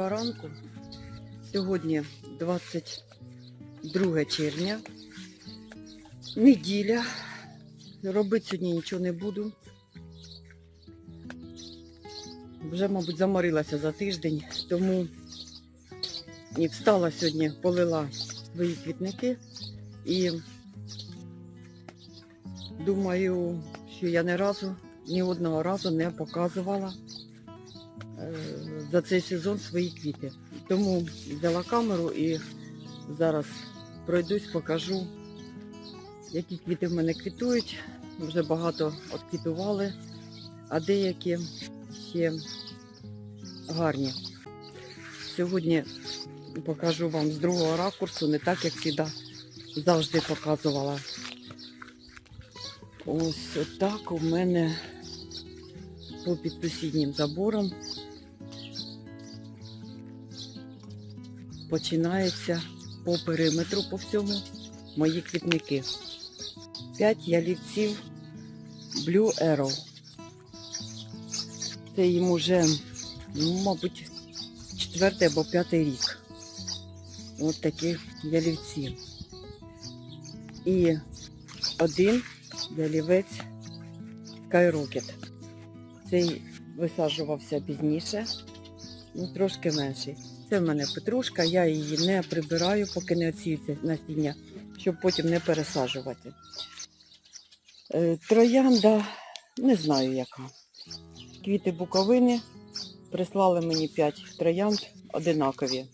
доброго ранку. Сьогодні 22 червня. Неділя. Робити сьогодні нічого не буду. Вже, мабуть, заморилася за тиждень, тому і встала сьогодні, полила свої квітники і думаю, що я ні разу, ні одного разу не показувала е, за цей сезон свої квіти. Тому взяла камеру і зараз пройдусь, покажу, які квіти в мене квітують. Вже багато отквітували, а деякі ще гарні. Сьогодні покажу вам з другого ракурсу, не так, як завжди, завжди показувала. Ось так у мене попід сусіднім забором починається по периметру по всьому мої квітники. П'ять ялівців Blue Arrow. Це їм уже, ну, мабуть, четвертий або п'ятий рік. Ось такі ялівці. І один ялівець Skyrocket. Цей висаджувався пізніше, ну трошки менший. Це в мене петрушка, я її не прибираю, поки не оціюється насіння, щоб потім не пересаджувати. Е, Троянда, не знаю яка. Квіти буковини. Прислали мені 5 троянд одинакові.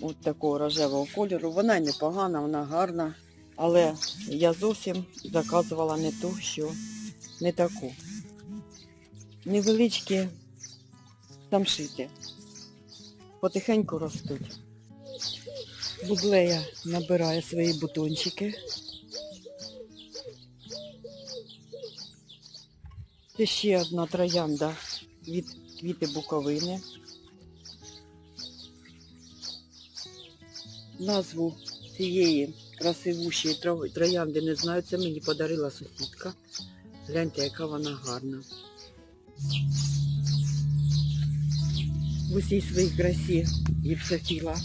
От такого рожевого кольору. Вона непогана, вона гарна. Але я зовсім заказувала не ту, що не таку. Невеличкі самшити. Потихеньку ростуть. Буглея набирає свої бутончики. Це ще одна троянда від квіти буковини. Назву цієї красивущої троянди не знаю, це мені подарила сусідка. Гляньте, яка вона гарна. В усій своїй красі гіпсофіла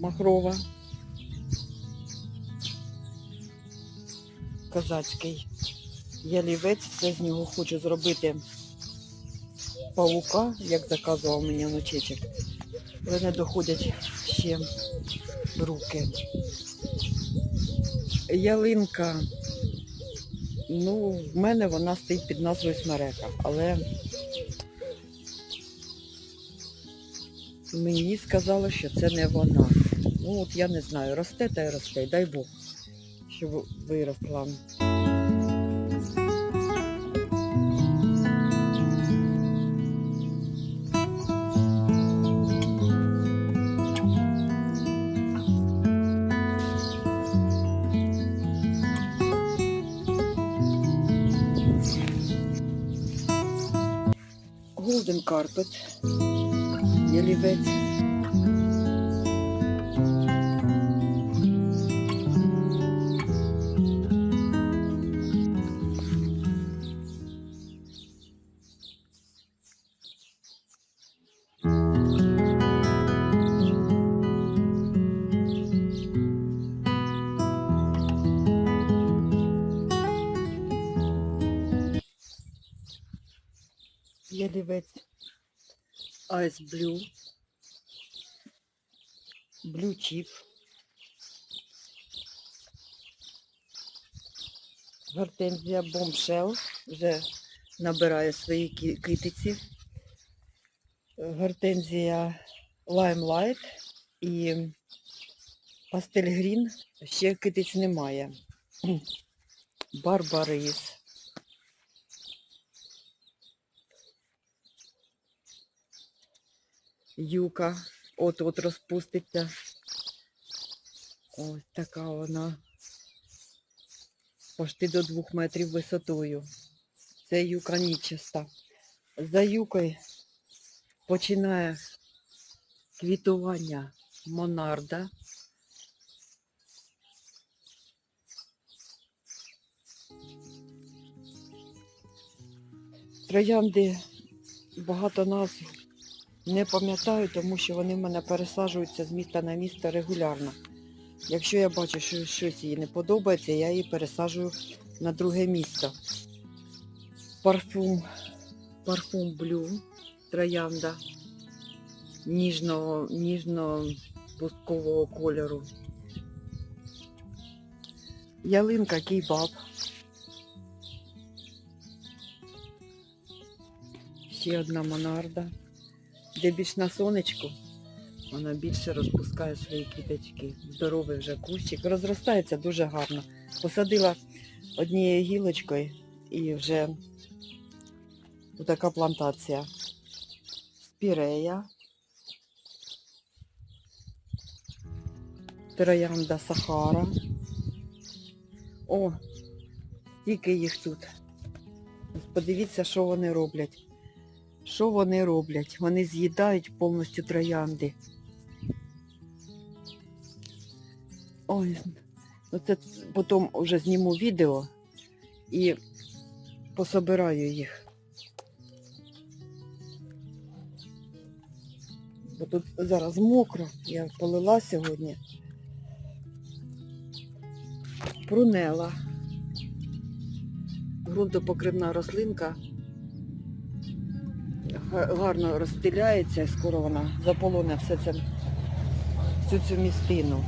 махрова. Козацький ялівець, все з нього хочу зробити павука, як заказував мені внучечок. Але не доходять ще руки. Ялинка, ну, в мене вона стоїть під назвою смерека, але мені сказали, що це не вона. Ну от я не знаю, росте та й росте, дай Бог, щоб виросла. Golden Carpet, ялівець. Ялівець Ice Blue, Blue Chip, Гортензія Bombshell вже набирає свої ки- китиці. Гортензія Limelight і Пастель Грін ще китиць немає. Барбарис. Юка от-от розпуститься. Ось така вона. Пошти до двох метрів висотою. Це юка нічиста. За юкою починає квітування монарда. Троянди багато назв Не пам'ятаю, тому що вони в мене пересаджуються з міста на місто регулярно. Якщо я бачу, що щось їй не подобається, я її пересаджую на друге місто. Парфум, парфум блю, троянда ніжного, ніжно-пусткового кольору. Ялинка кейбаб. Ще одна монарда. Де більш на сонечку, вона більше розпускає свої квіточки. Здоровий вже кущик. Розростається дуже гарно. Посадила однією гілочкою і вже така плантація. Спірея. Троянда Сахара. О, стільки їх тут. Подивіться, що вони роблять. Що вони роблять? Вони з'їдають повністю троянди. Ой, ну це потім вже зніму відео і пособираю їх. Бо тут зараз мокро, я полила сьогодні. Прунела. Грунтопокривна рослинка. Га- Гарно розстеляється і скоро вона заполоне все це, всю цю містину.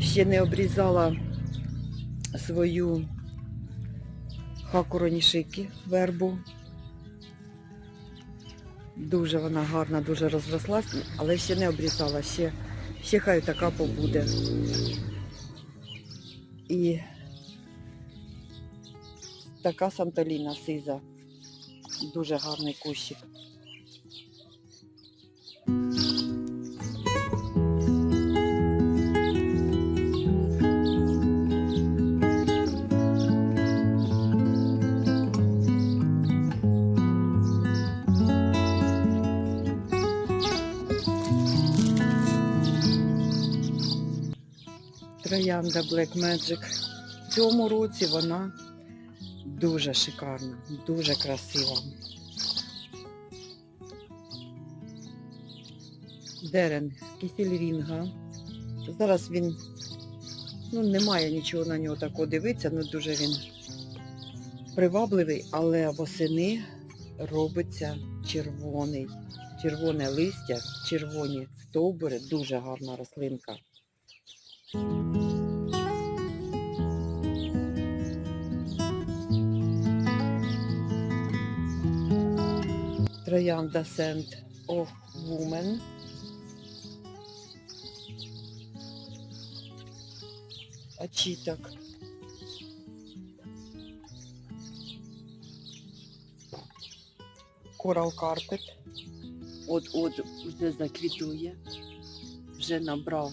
Ще не обрізала свою хакуронішики вербу. Дуже вона гарна, дуже розрослась, але ще не обрізала, ще, ще хай така побуде. І така Санталіна сиза. Дуже гарний кущик. Троянда Black Magic. В цьому році вона дуже шикарна, дуже красива. Дерен, кісельрінга. Зараз він, ну, немає нічого на нього такого дивитися, ну дуже він привабливий, але восени робиться червоний. Червоне листя, червоні стовбури, дуже гарна рослинка. Троянда Scent of Woman. Очіток. Корал Карпет. От-от вже заквітує, вже набрав.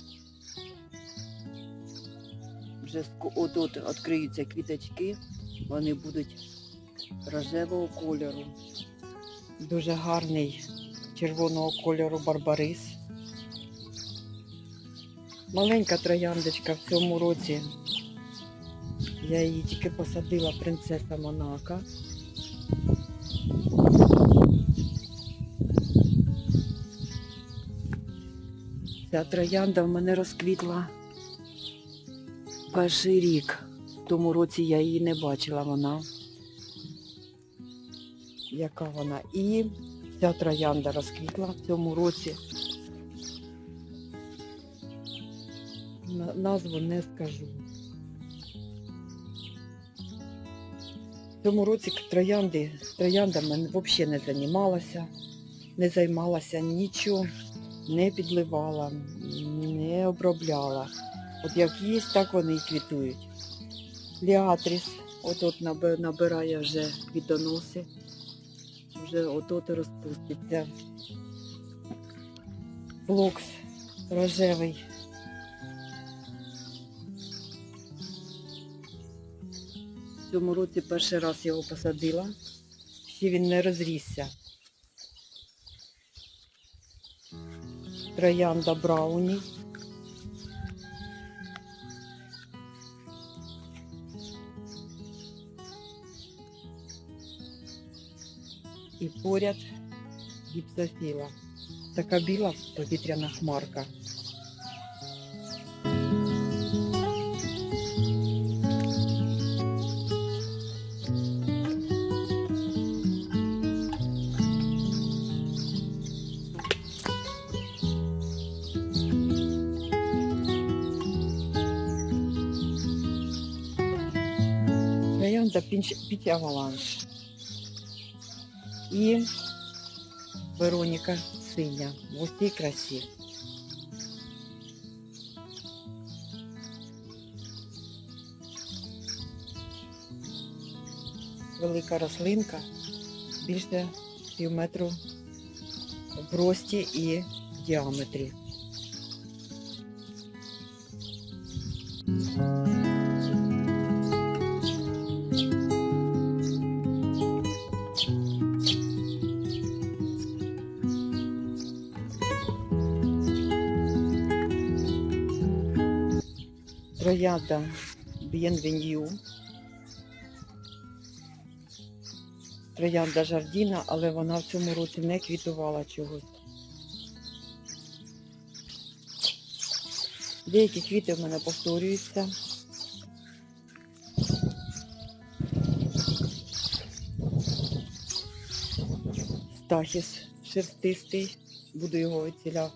Вже от-от відкриються квіточки, вони будуть рожевого кольору. Дуже гарний червоного кольору барбарис. Маленька трояндочка в цьому році. Я її тільки посадила принцеса Монако. Ця троянда в мене розквітла перший рік. В тому році я її не бачила вона яка вона. І ця троянда розквітла в цьому році. Назву не скажу. В цьому році троянди, трояндами взагалі не займалася, не займалася нічого, не підливала, не обробляла. От як є, так вони і квітують. Ліатріс, от-от набирає вже квітоноси вже от-от розпуститься. Флокс рожевий. В цьому році перший раз його посадила. Ще він не розрісся. Троянда Брауні. поряд гіпсофіла. Така біла повітряна хмарка. Троянда Піч Аваланш. І Вероніка синя в усій красі. Велика рослинка, більше пів метру в рості і в діаметрі. Троянда Б'єнвеню. Троянда Жардіна, але вона в цьому році не квітувала чогось. Деякі квіти в мене повторюються. Стахіс шерстистий. Буду його відціля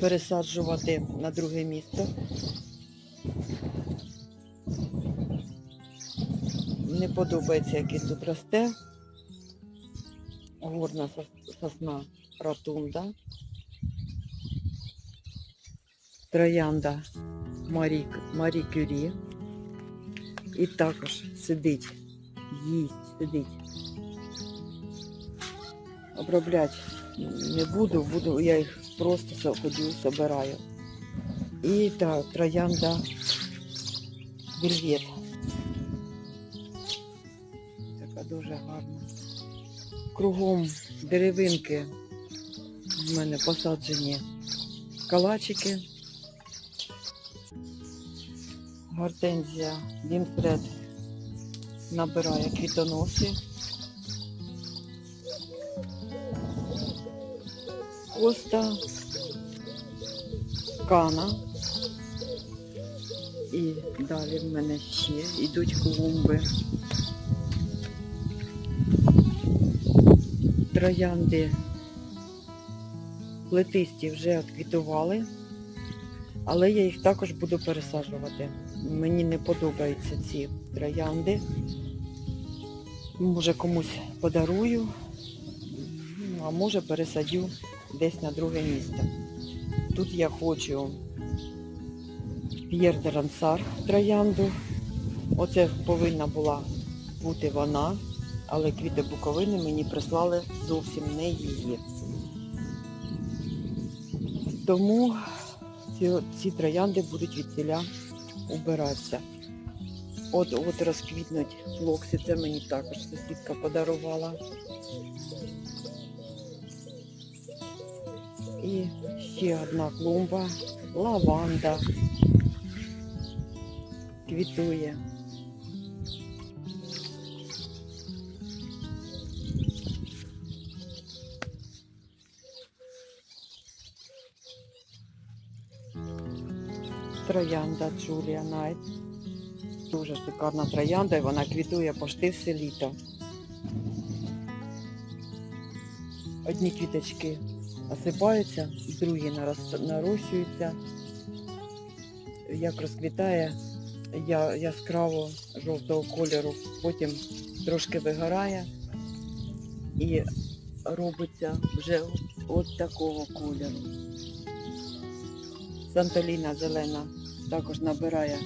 пересаджувати на друге місто. Не подобається, як він тут росте. Горна сосна ротунда. Троянда Марі, Марі Кюрі. І також сидить, їсть, сидить. Обробляти не буду, буду, я їх просто ходю, собираю. І так, троянда вельвет. Дуже гарна. Кругом деревинки в мене посаджені калачики. Гортензія Вінфред набирає квітоноси. Коста, кана. І далі в мене ще йдуть клумби. Троянди плетисті вже відквітували, але я їх також буду пересаджувати. Мені не подобаються ці троянди. Може комусь подарую, а може пересадю десь на друге місце. Тут я хочу П'єр де Рансар троянду. Оце повинна була бути вона, але квіти буковини мені прислали зовсім не її. Тому ці, ці троянди будуть від ціля убиратися. От от розквітнуть флокси, це мені також сусідка подарувала. І ще одна клумба, лаванда квітує. Троянда Джулія Найт. Дуже шикарна троянда і вона квітує пошти все літо. Одні квіточки осипаються, другі нарощуються. Як розквітає я, яскраво жовтого кольору, потім трошки вигорає і робиться вже от такого кольору. Санталіна зелена також набирає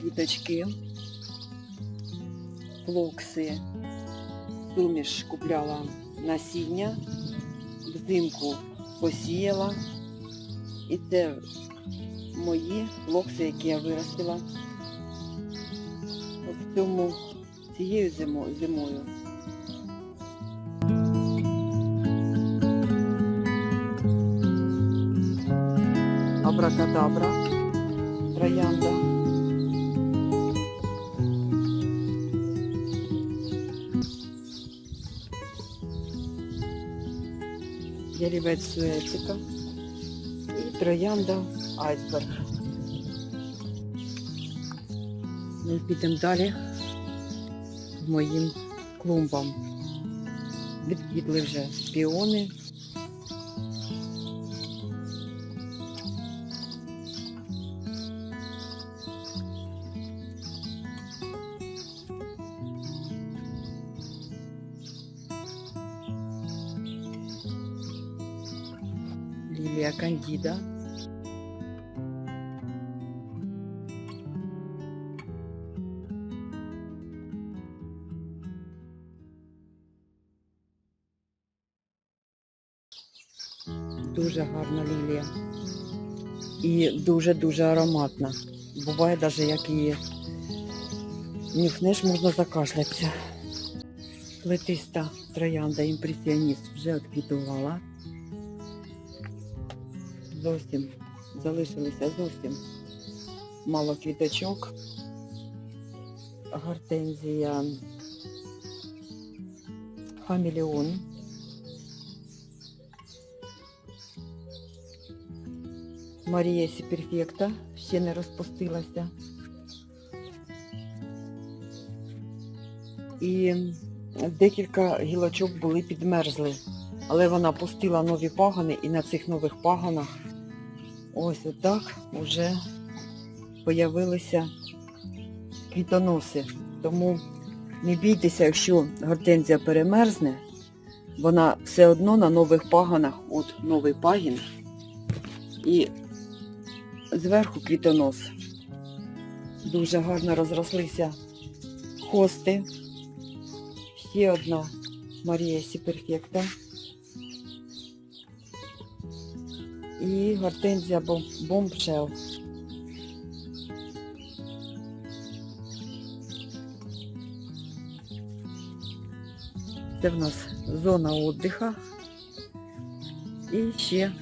квіточки, флокси, суміш купляла насіння, взимку посіяла. І це мої флокси, які я виростила в цьому цією зимою. Абракадабра, троянда. ялівець суецика і троянда айсберг. Ми підемо далі моїм клумбам. Відквітли вже піони. Лілія Кандіда. Дуже гарна лілія. І дуже-дуже ароматна. Буває навіть як її нюхнеш, можна закашлятися. Плетиста троянда імпресіоніст вже відквітувала. Зовсім залишилося зовсім мало квіточок. Гортензія хамелеон. Марія Сіперфекта ще не розпустилася. І декілька гілочок були підмерзли, але вона пустила нові пагани і на цих нових паганах ось отак вже появилися квітоноси. Тому не бійтеся, якщо гортензія перемерзне, вона все одно на нових паганах, от новий пагін, і зверху квітонос. Дуже гарно розрослися хости. Ще одна Марія Сіперфекта. І гортензія бом- бомбшел. Це в нас зона віддиха. І ще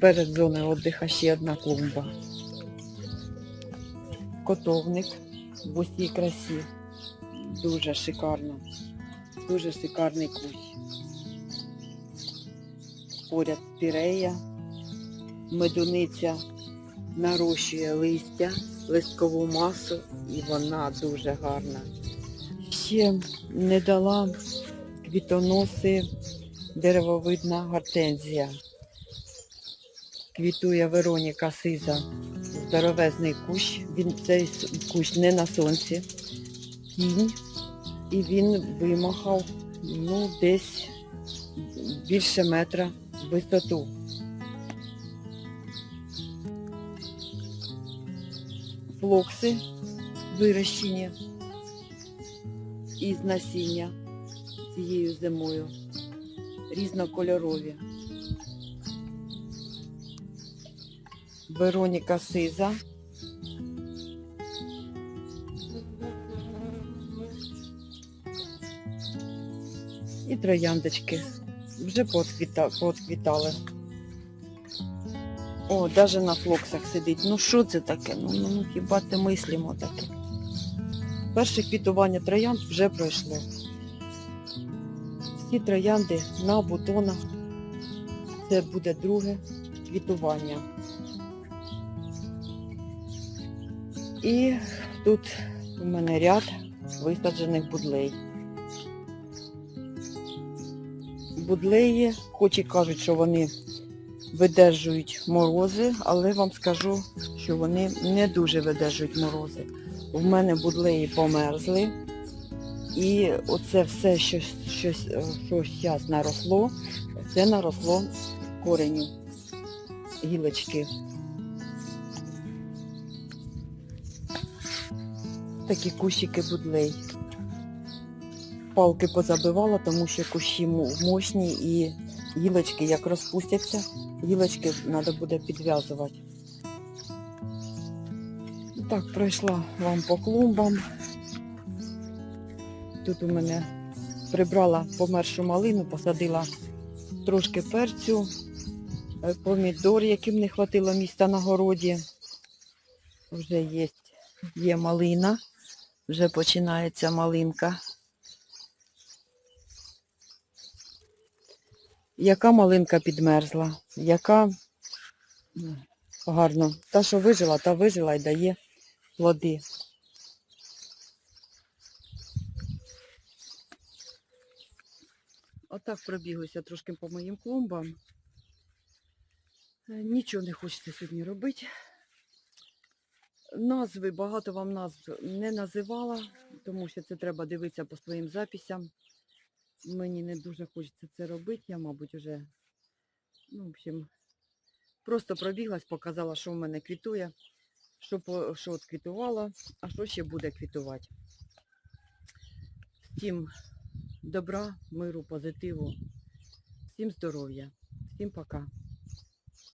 перед зоною віддиха ще одна клумба. Котовник в усій красі. Дуже шикарно. Дуже шикарний кущ. Поряд пірея, медуниця нарощує листя, листкову масу і вона дуже гарна. Ще не дала квітоноси деревовидна гортензія. Квітує Вероніка Сиза. Здоровезний кущ. Він цей кущ не на сонці. Тінь. І він вимахав ну, десь більше метра висоту. Флокси вирощені із насіння цією зимою. Різнокольорові. Вероніка Сиза. І трояндочки вже поотквіта, поотквітали. О, навіть на флоксах сидить. Ну що це таке? Ну, ну, ну хіба це мислимо таке? Перше квітування троянд вже пройшло. Всі троянди на бутонах. Це буде друге квітування. І тут у мене ряд висаджених будлей. Будлеї, хоч і кажуть, що вони видержують морози, але вам скажу, що вони не дуже видержують морози. У мене будлеї померзли. І оце все, що, що, що зараз наросло, це наросло кореню гілочки. Такі кущики будлей. Палки позабивала, тому що кущі мощні і гілочки як розпустяться, гілочки треба буде підв'язувати. Так, пройшла вам по клумбам. Тут у мене прибрала помершу малину, посадила трошки перцю, е, помідор, яким не хватило місця на городі. Вже є, є малина, вже починається малинка. Яка малинка підмерзла, яка гарно. Та, що вижила, та вижила і дає плоди. Отак пробіглися трошки по моїм клумбам. Е, Нічого не хочеться сьогодні робити. Назви, багато вам назв не називала, тому що це треба дивитися по своїм записям. Мені не дуже хочеться це робити. Я, мабуть, вже, ну, в общем, просто пробіглась, показала, що в мене квітує, що, що от квітувало, а що ще буде квітувати. Всім добра, миру, позитиву, всім здоров'я, всім пока.